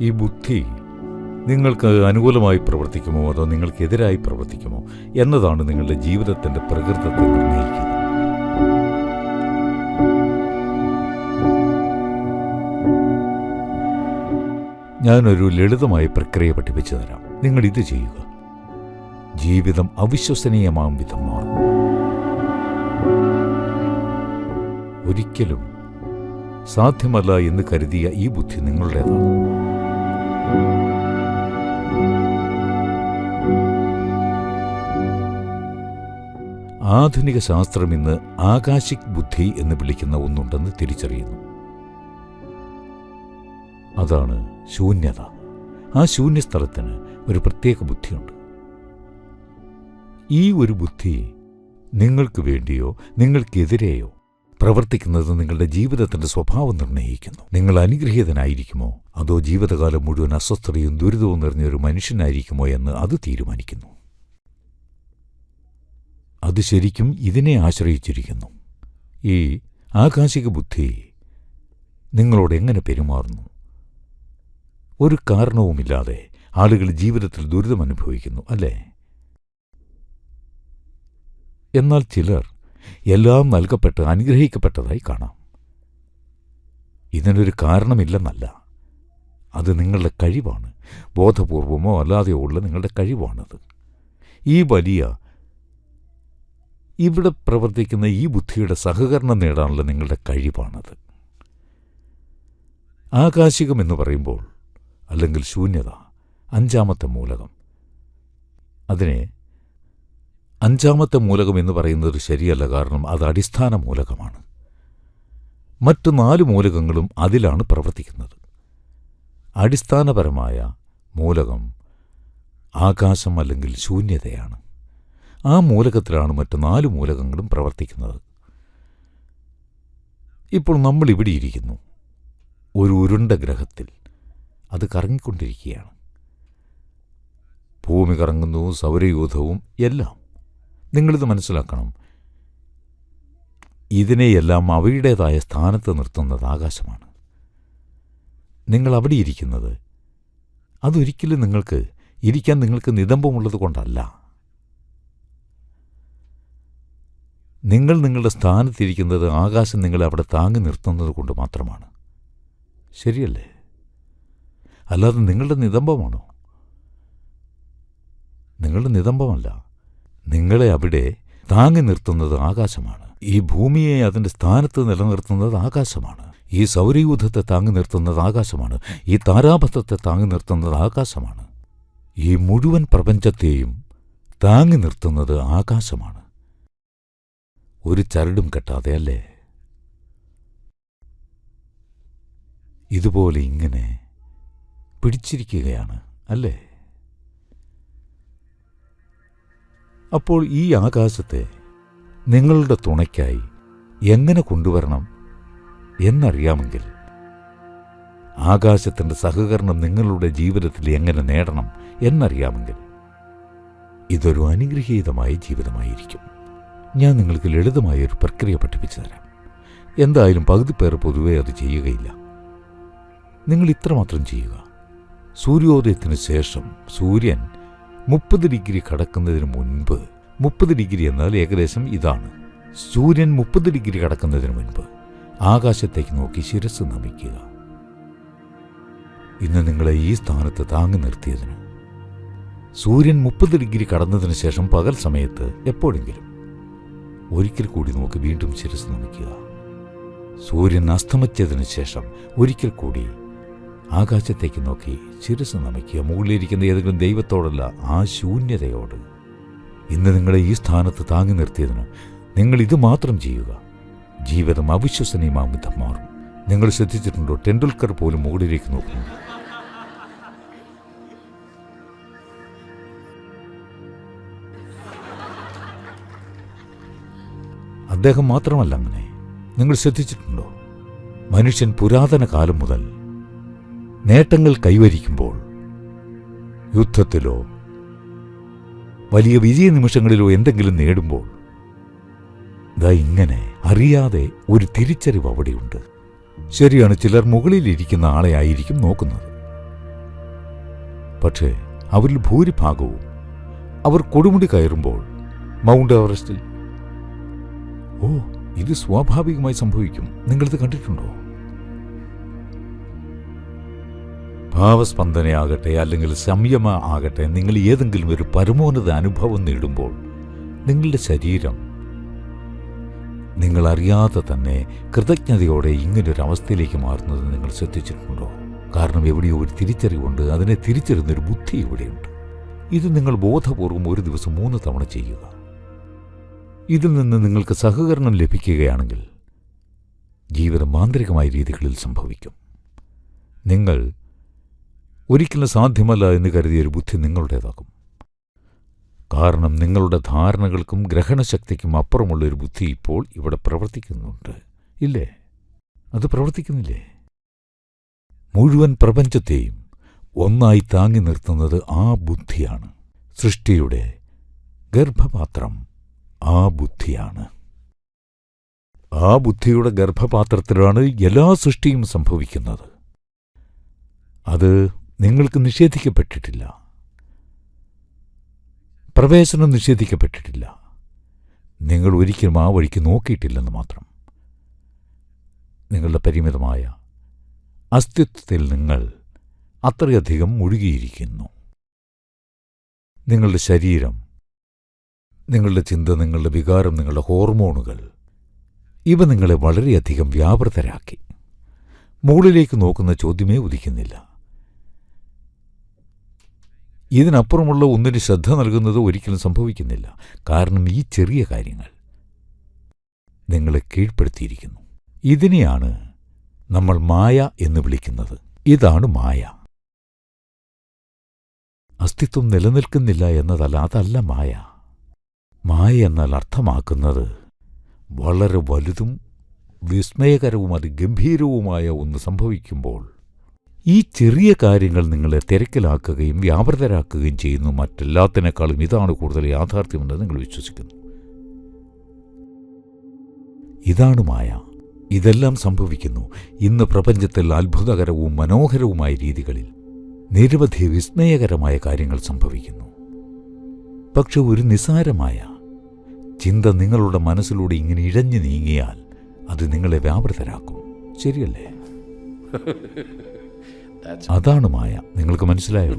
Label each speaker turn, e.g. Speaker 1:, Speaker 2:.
Speaker 1: ഈ ബുദ്ധി നിങ്ങൾക്ക് അനുകൂലമായി പ്രവർത്തിക്കുമോ? അതോ നിങ്ങൾക്കെതിരായി പ്രവർത്തിക്കുമോ? എന്നതാണ് നിങ്ങളുടെ ജീവിതത്തിന്റെ പ്രകൃതത്തെ നിർണയിക്കുന്നത്. ഞാനൊരു ലളിതമായ പ്രക്രിയ പഠിപ്പിച്ചു തരാം. നിങ്ങൾ ഇത് ചെയ്യുക. ജീവിതം അവിശ്വസനീയമാം വിധം മാറും. ഒരിക്കലും സാധ്യമല്ല എന്ന് കരുതിയ ഈ ബുദ്ധി നിങ്ങളുടേതാണ്. ആധുനിക ശാസ്ത്രം ഇന്ന് ആകാശിക് ബുദ്ധി എന്ന് വിളിക്കുന്ന ഒന്നുണ്ടെന്ന് തിരിച്ചറിയുന്നു. അതാണ് ശൂന്യത. ആ ശൂന്യസ്ഥലത്തിന് ഒരു പ്രത്യേക ബുദ്ധിയുണ്ട്. ഈ ഒരു ബുദ്ധി നിങ്ങൾക്ക് വേണ്ടിയോ നിങ്ങൾക്കെതിരെയോ പ്രവർത്തിക്കുന്നത് നിങ്ങളുടെ ജീവിതത്തിന്റെ സ്വഭാവം നിർണയിക്കുന്നു. നിങ്ങൾ അനുഗ്രഹീതനായിരിക്കുമോ? അതോ ജീവിതകാലം മുഴുവൻ അസ്വസ്ഥതയും ദുരിതവും നിറഞ്ഞൊരു മനുഷ്യനായിരിക്കുമോ എന്ന് അത് തീരുമാനിക്കുന്നു. അത് ശരിക്കും ഇതിനെ ആശ്രയിച്ചിരിക്കുന്നു. ഈ ആകാശിക ബുദ്ധി നിങ്ങളോട് എങ്ങനെ പെരുമാറുന്നു? ഒരു കാരണവുമില്ലാതെ ആളുകൾ ജീവിതത്തിൽ ദുരിതം അനുഭവിക്കുന്നു അല്ലേ? എന്നാൽ ചിലർ എല്ലാം നൽകപ്പെട്ട് അനുഗ്രഹിക്കപ്പെട്ടതായി കാണാം. ഇതിനൊരു കാരണമില്ലെന്നല്ല. അത് നിങ്ങളുടെ കഴിവാണ്. ബോധപൂർവമോ അല്ലാതെയോ ഉള്ള നിങ്ങളുടെ കഴിവാണത്. ഈ വലിയ ഇവിടെ പ്രവർത്തിക്കുന്ന ഈ ബുദ്ധിയുടെ സഹകരണം നേടാനുള്ള നിങ്ങളുടെ കഴിവാണത്. ആകാശികം എന്ന് പറയുമ്പോൾ അല്ലെങ്കിൽ ശൂന്യത അഞ്ചാമത്തെ മൂലകം അതിനെ അഞ്ചാമത്തെ മൂലകം എന്ന് പറയുന്നത് ശരിയല്ല കാരണം അത് അടിസ്ഥാന മൂലകമാണ്. മറ്റു നാല് മൂലകങ്ങളും അതിലാണ് പ്രവർത്തിക്കുന്നത്. അടിസ്ഥാനപരമായ മൂലകം ആകാശം അല്ലെങ്കിൽ ശൂന്യതയാണ്. ആ മൂലകത്തിലാണ് മറ്റു നാല് മൂലകങ്ങളും പ്രവർത്തിക്കുന്നത്. ഇപ്പോൾ നമ്മൾ ഇവിടെ ഇരിക്കുന്നു. ഒരു ഉരുണ്ട ഗ്രഹത്തിൽ. അത് കറങ്ങിക്കൊണ്ടിരിക്കുകയാണ്. ഭൂമി കറങ്ങുന്നു സൗരയൂഥവും എല്ലാം. നിങ്ങളിത് മനസ്സിലാക്കണം. ഇതിനെയെല്ലാം അവയുടേതായ സ്ഥാനത്ത് നിർത്തുന്നത് ആകാശമാണ്. നിങ്ങൾ അവിടെ ഇരിക്കുന്നത് അതൊരിക്കലും നിങ്ങൾക്ക് ഇരിക്കാൻ നിങ്ങൾക്ക് നിതമ്പമുള്ളത് കൊണ്ടല്ല. നിങ്ങൾ നിങ്ങളുടെ സ്ഥാനത്തിരിക്കുന്നത് ആകാശം നിങ്ങളെ അവിടെ താങ്ങി നിർത്തുന്നത് കൊണ്ട് മാത്രമാണ്. ശരിയല്ലേ? അല്ലാതെ നിങ്ങളുടെ നിതംബമാണോ നിങ്ങളുടെ നിതംബമല്ല നിങ്ങളെ അവിടെ താങ്ങി നിർത്തുന്നത് ആകാശമാണ്. ഈ ഭൂമിയെ അതിന്റെ സ്ഥാനത്ത് നിലനിർത്തുന്നത് ആകാശമാണ്. ഈ സൗരയൂഥത്തെ താങ്ങി നിർത്തുന്നത് ആകാശമാണ്. ഈ താരാപഥത്തെ താങ്ങി നിർത്തുന്നത് ആകാശമാണ്. ഈ മുഴുവൻ പ്രപഞ്ചത്തെയും താങ്ങി നിർത്തുന്നത് ആകാശമാണ്. ഒരു ചരടും കെട്ടാതെ അല്ലേ? ഇതുപോലെ ഇങ്ങനെ പിടിച്ചിരിക്കുകയാണ് അല്ലേ? അപ്പോൾ ഈ ആകാശത്തെ നിങ്ങളുടെ തുണയ്ക്കായി എങ്ങനെ കൊണ്ടുവരണം എന്നറിയാമെങ്കിൽ ആകാശത്തിന്റെ സഹകരണം നിങ്ങളുടെ ജീവിതത്തിൽ എങ്ങനെ നേടണം എന്നറിയാമെങ്കിൽ ഇതൊരു അനുഗ്രഹീതമായ ജീവിതമായിരിക്കും. ഞാൻ നിങ്ങൾക്ക് ലളിതമായ ഒരു പ്രക്രിയ പഠിപ്പിച്ചു തരാം. എന്തായാലും പകുതി പേർ പൊതുവെ അത് ചെയ്യുകയില്ല. നിങ്ങൾ ഇത്രമാത്രം ചെയ്യുക. സൂര്യോദയത്തിന് ശേഷം സൂര്യൻ മുപ്പത് ഡിഗ്രി കടക്കുന്നതിന് മുൻപ് മുപ്പത് ഡിഗ്രി എന്നാൽ ഏകദേശം ഇതാണ്. സൂര്യൻ മുപ്പത് ഡിഗ്രി കടക്കുന്നതിന് മുൻപ് ആകാശത്തേക്ക് നോക്കി ശിരസ് നമിക്കുക. ഇന്ന് നിങ്ങളെ ഈ സ്ഥാനത്ത് താങ്ങി നിർത്തിയതിന്. സൂര്യൻ മുപ്പത് ഡിഗ്രി കടന്നതിന് ശേഷം പകൽ സമയത്ത് എപ്പോഴെങ്കിലും ഒരിക്കൽ കൂടി നോക്കി വീണ്ടും ശിരസ് നമിക്കുക. സൂര്യൻ അസ്തമിച്ചതിന് ശേഷം ഒരിക്കൽ കൂടി ആകാശത്തേക്ക് നോക്കി ശിരസ് നമിക്കുക മുകളിലിരിക്കുന്ന ഏതെങ്കിലും ദൈവത്തോടല്ല ആ ശൂന്യതയോട്. ഇന്ന് നിങ്ങളെ ഈ സ്ഥാനത്ത് താങ്ങി നിർത്തിയതിന് നിങ്ങൾ ഇത് മാത്രം ചെയ്യുക. ജീവിതം അവിശ്വസനീയമാം വിധം മാറും. നിങ്ങൾ ശ്രദ്ധിച്ചിട്ടുണ്ടോ? ടെണ്ടുൽക്കർ പോലും മുകളിലേക്ക് നോക്കുന്നു. അദ്ദേഹം മാത്രമല്ല അങ്ങനെ. നിങ്ങൾ ശ്രദ്ധിച്ചിട്ടുണ്ടോ? മനുഷ്യൻ പുരാതന കാലം മുതൽ നേട്ടങ്ങൾ കൈവരിക്കുമ്പോൾ യുദ്ധത്തിലോ വലിയ വിജയ നിമിഷങ്ങളിലോ എന്തെങ്കിലും നേടുമ്പോൾ ദാ ഇങ്ങനെ അറിയാതെ ഒരു തിരിച്ചറിവ് അവിടെയുണ്ട്. ശരിയാണ് ചിലർ മുകളിലിരിക്കുന്ന ആളെ ആയിരിക്കും നോക്കുന്നത്. പക്ഷേ അവരിൽ ഭൂരിഭാഗവും അവർ കൊടുമുടി കയറുമ്പോൾ മൗണ്ട് എവറസ്റ്റിൽ ഓ ഇത് സ്വാഭാവികമായി സംഭവിക്കും. നിങ്ങളിത് കണ്ടിട്ടുണ്ടോ? ഭാവസ്പന്ദനയാകട്ടെ അല്ലെങ്കിൽ സംയമ ആകട്ടെ നിങ്ങൾ ഏതെങ്കിലും ഒരു പരമോന്നത അനുഭവം നേടുമ്പോൾ നിങ്ങളുടെ ശരീരം നിങ്ങളറിയാതെ തന്നെ കൃതജ്ഞതയോടെ ഇങ്ങനൊരു അവസ്ഥയിലേക്ക് മാറുന്നത് നിങ്ങൾ ശ്രദ്ധിച്ചിട്ടുണ്ടോ? കാരണം എവിടെയോ ഒരു തിരിച്ചറിവുണ്ട് അതിനെ തിരിച്ചറിയുന്നൊരു ബുദ്ധി ഇവിടെയുണ്ട്. ഇത് നിങ്ങൾ ബോധപൂർവം ഒരു ദിവസം മൂന്ന് തവണ ചെയ്യുക. ഇതിൽ നിന്ന് നിങ്ങൾക്ക് സഹകരണം ലഭിക്കുകയാണെങ്കിൽ ജീവിതം മാന്ത്രികമായ രീതികളിൽ സംഭവിക്കും. നിങ്ങൾ ഒരിക്കലും സാധ്യമല്ല എന്ന് കരുതിയ ഒരു ബുദ്ധി നിങ്ങളുടേതാകും. കാരണം നിങ്ങളുടെ ധാരണകൾക്കും ഗ്രഹണശക്തിക്കും അപ്പുറമുള്ളൊരു ബുദ്ധി ഇപ്പോൾ ഇവിടെ പ്രവർത്തിക്കുന്നുണ്ട്. ഇല്ലേ? അത് പ്രവർത്തിക്കുന്നില്ലേ? മുഴുവൻ പ്രപഞ്ചത്തെയും ഒന്നായി താങ്ങി നിർത്തുന്നത് ആ ബുദ്ധിയാണ്. സൃഷ്ടിയുടെ ഗർഭപാത്രം ആ ബുദ്ധിയാണ്. ആ ബുദ്ധിയുടെ ഗർഭപാത്രത്തിലാണ് എല്ലാ സൃഷ്ടിയും സംഭവിക്കുന്നത്. അത് നിങ്ങൾക്ക് നിഷേധിക്കപ്പെട്ടിട്ടില്ല. പ്രവേശനം നിഷേധിക്കപ്പെട്ടിട്ടില്ല. നിങ്ങൾ ഒരിക്കലും ആ വഴിക്ക് നോക്കിയിട്ടില്ലെന്ന് മാത്രം. നിങ്ങളുടെ പരിമിതമായ അസ്തിത്വത്തിൽ നിങ്ങൾ അത്രയധികം മുഴുകിയിരിക്കുന്നു. നിങ്ങളുടെ ശരീരം നിങ്ങളുടെ ചിന്ത നിങ്ങളുടെ വികാരം നിങ്ങളുടെ ഹോർമോണുകൾ ഇവ നിങ്ങളെ വളരെയധികം വ്യാപൃതരാക്കി. മുകളിലേക്ക് നോക്കുന്ന ചോദ്യമേ ഉദിക്കുന്നില്ല. ഇതിനപ്പുറമുള്ള ഒന്നിന് ശ്രദ്ധ നൽകുന്നത് ഒരിക്കലും സംഭവിക്കുന്നില്ല. കാരണം ഈ ചെറിയ കാര്യങ്ങൾ നിങ്ങളെ കീഴ്പ്പെടുത്തിയിരിക്കുന്നു. ഇതിനെയാണ് നമ്മൾ മായ എന്ന് വിളിക്കുന്നത്. ഇതാണ് മായ. അസ്തിത്വം നിലനിൽക്കുന്നില്ല എന്നതല്ല അതല്ല മായ. മായ എന്നാൽ അർത്ഥമാക്കുന്നത് വളരെ വലുതും വിസ്മയകരവും അതിഗംഭീരവുമായ ഒന്ന് സംഭവിക്കുമ്പോൾ ഈ ചെറിയ കാര്യങ്ങൾ നിങ്ങളെ തിരക്കിലാക്കുകയും വ്യാപൃതരാക്കുകയും ചെയ്യുന്നു. മറ്റെല്ലാത്തിനേക്കാളും ഇതാണ് കൂടുതൽ യാഥാർത്ഥ്യമെന്ന് നിങ്ങൾ വിശ്വസിക്കുന്നു. ഇതാണ് മായ. ഇതെല്ലാം സംഭവിക്കുന്നു ഇന്ന് പ്രപഞ്ചത്തിൽ അത്ഭുതകരവും മനോഹരവുമായ രീതികളിൽ. നിരവധി വിസ്മയകരമായ കാര്യങ്ങൾ സംഭവിക്കുന്നു. പക്ഷെ ഒരു നിസാരമായ ചിന്ത നിങ്ങളുടെ മനസ്സിലൂടെ ഇങ്ങനെ ഇഴഞ്ഞു നീങ്ങിയാൽ അത് നിങ്ങളെ വ്യാപൃതരാക്കും. ശരിയല്ലേ? അതാണ് മായ. നിങ്ങൾക്ക് മനസ്സിലായോ?